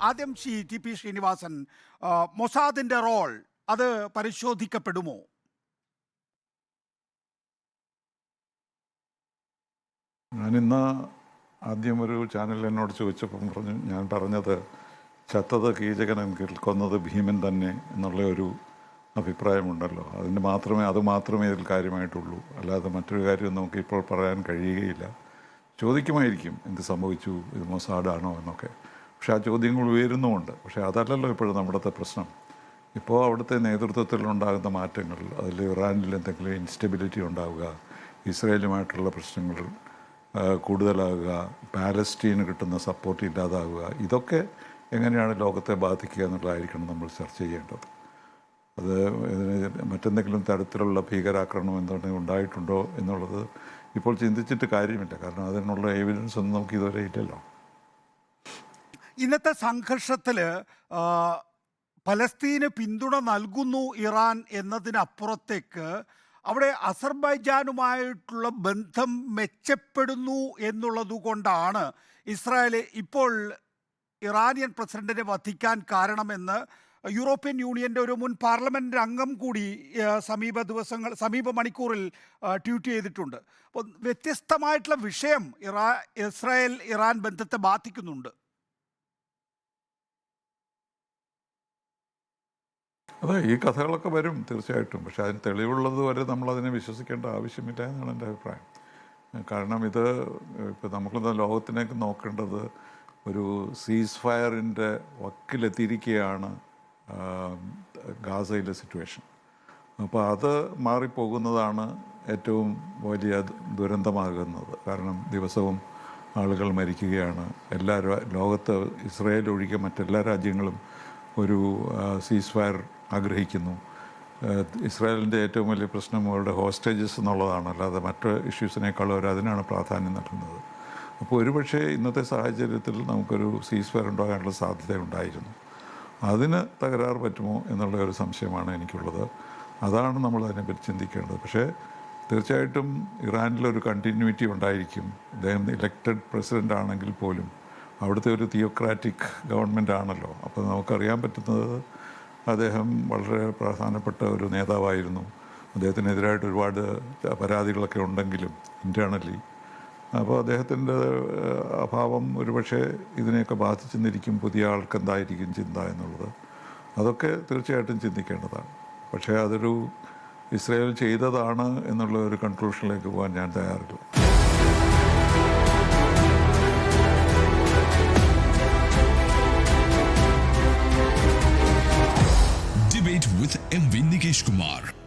ആദ്യം Shri T P Sreenivasan മൊസാദിന്റെ role അത് പരിശോധിക്കപ്പെടുമോ? ഞാനിന്ന് ആദ്യം ഒരു ചാനൽ എന്നോട് ചോദിച്ചപ്പം പറഞ്ഞു ഞാൻ പറഞ്ഞത് ചത്തത് കീചകനും കൊന്നത് ഭീമൻ തന്നെ എന്നുള്ള ഒരു അഭിപ്രായമുണ്ടല്ലോ. അതിന് മാത്രമേ അത് മാത്രമേ ഇതിൽ കാര്യമായിട്ടുള്ളൂ. അല്ലാതെ മറ്റൊരു കാര്യം നമുക്ക് ഇപ്പോൾ പറയാൻ കഴിയുകയില്ല. ചോദിക്കുമായിരിക്കും എന്ത് സംഭവിച്ചു? ഇത് മൊസാഡാണോ എന്നൊക്കെ. പക്ഷെ ആ ചോദ്യങ്ങൾ ഉയരുന്നുമുണ്ട്. പക്ഷേ അതല്ലല്ലോ ഇപ്പോഴും നമ്മുടെ പ്രശ്നം. ഇപ്പോൾ അവിടുത്തെ നേതൃത്വത്തിലുണ്ടാകുന്ന മാറ്റങ്ങൾ അതിൽ ഇറാനിൽ എന്തെങ്കിലും ഇൻസ്റ്റബിലിറ്റി ഉണ്ടാവുക ഇസ്രയേലുമായിട്ടുള്ള പ്രശ്നങ്ങൾ കൂടുതലാകുക പാലസ്റ്റീന് കിട്ടുന്ന സപ്പോർട്ട് ഇല്ലാതാവുക ഇതൊക്കെ എങ്ങനെയാണ് ലോകത്തെ ബാധിക്കുക എന്നുള്ളതായിരിക്കണം നമ്മൾ ചർച്ച ചെയ്യേണ്ടത്. അത് മറ്റെന്തെങ്കിലും തരത്തിലുള്ള ഭീകരാക്രമണം എന്തുണ്ടെങ്കിൽ ഉണ്ടായിട്ടുണ്ടോ എന്നുള്ളത് ഇപ്പോൾ ചിന്തിച്ചിട്ട് കാര്യമില്ല. കാരണം അതിനുള്ള എവിഡൻസ് ഒന്നും നമുക്ക് ഇതുവരെ ഇല്ലല്ലോ. ഇന്നത്തെ സംഘർഷത്തിൽ പലസ്തീന് പിന്തുണ നൽകുന്നു ഇറാൻ എന്നതിനപ്പുറത്തേക്ക് അവിടെ അസർബൈജാനുമായിട്ടുള്ള ബന്ധം മെച്ചപ്പെടുന്നു എന്നുള്ളതുകൊണ്ടാണ് ഇസ്രായേൽ ഇപ്പോൾ ഇറാനിയൻ പ്രസിഡന്റിനെ വധിക്കാൻ കാരണമെന്ന് യൂറോപ്യൻ യൂണിയന്റെ ഒരു മുൻ പാർലമെന്റ് അംഗം കൂടി സമീപ ദിവസങ്ങൾ സമീപ മണിക്കൂറിൽ ട്വീറ്റ് ചെയ്തിട്ടുണ്ട്. അപ്പോൾ വ്യത്യസ്തമായിട്ടുള്ള വിഷയം ഇറാ ഇസ്രായേൽ ഇറാൻ ബന്ധത്തെ ബാധിക്കുന്നുണ്ട്. അതെ ഈ കഥകളൊക്കെ വരും തീർച്ചയായിട്ടും. പക്ഷെ അതിന് തെളിവുള്ളത് വരെ നമ്മളതിനെ വിശ്വസിക്കേണ്ട ആവശ്യമില്ല എന്നാണ് എന്റെ അഭിപ്രായം. കാരണം ഇത് ഇപ്പം നമുക്ക് ലോകത്തിനേക്ക് നോക്കേണ്ടത് ഒരു സീസ് ഫയറിന്റെ വക്കിലെത്തിയിരിക്കുകയാണ് ഗാസയിലെ സിറ്റുവേഷൻ. അപ്പോൾ അത് മാറിപ്പോകുന്നതാണ് ഏറ്റവും വലിയ ദുരന്തമാകുന്നത്. കാരണം ദിവസവും ആളുകൾ മരിക്കുകയാണ്. എല്ലാ ലോകത്ത് ഇസ്രയേൽ ഒഴികെ മറ്റെല്ലാ രാജ്യങ്ങളും ഒരു സീസ് ഫയർ ആഗ്രഹിക്കുന്നു. ഇസ്രായേലിന്റെ ഏറ്റവും വലിയ പ്രശ്നം അവരുടെ ഹോസ്റ്റേജസ് എന്നുള്ളതാണ്. അല്ലാതെ മറ്റ് ഇഷ്യൂസിനേക്കാളും അവർ അതിനാണ് പ്രാധാന്യം നൽകുന്നത്. അപ്പോൾ ഒരുപക്ഷേ ഇന്നത്തെ സാഹചര്യത്തിൽ നമുക്കൊരു സീസ് ഫയർ ഉണ്ടാകാനുള്ള സാധ്യത ഉണ്ടായിരുന്നു. അതിന് തകരാറ് പറ്റുമോ എന്നുള്ള ഒരു സംശയമാണ് എനിക്കുള്ളത്. അതാണ് നമ്മൾ അതിനെപ്പറ്റി ചിന്തിക്കേണ്ടത്. പക്ഷേ തീർച്ചയായിട്ടും ഇറാനിലൊരു കണ്ടിന്യൂറ്റി ഉണ്ടായിരിക്കും. അദ്ദേഹം ഇലക്റ്റഡ് പ്രസിഡന്റ് ആണെങ്കിൽ പോലും അവിടുത്തെ ഒരു തിയോക്രാറ്റിക് ഗവൺമെന്റ് ആണല്ലോ. അപ്പോൾ നമുക്കറിയാൻ പറ്റുന്നത് അദ്ദേഹം വളരെ പ്രധാനപ്പെട്ട ഒരു നേതാവായിരുന്നു. അദ്ദേഹത്തിനെതിരായിട്ട് ഒരുപാട് പരാതികളൊക്കെ ഉണ്ടെങ്കിലും ഇന്റേർണലി അപ്പോൾ അദ്ദേഹത്തിന്റെ അഭാവം ഒരുപക്ഷെ ഇതിനെയൊക്കെ ബാധിച്ചെന്നിരിക്കും പുതിയ ആൾക്ക് എന്തായിരിക്കും ചിന്ത എന്നുള്ളത്. അതൊക്കെ തീർച്ചയായിട്ടും ചിന്തിക്കേണ്ടതാണ്. പക്ഷേ അതൊരു ഇസ്രയേൽ ചെയ്തതാണ് എന്നുള്ള ഒരു കൺക്ലൂഷനിലേക്ക് പോകാൻ ഞാൻ തയ്യാറില്ല. Rajesh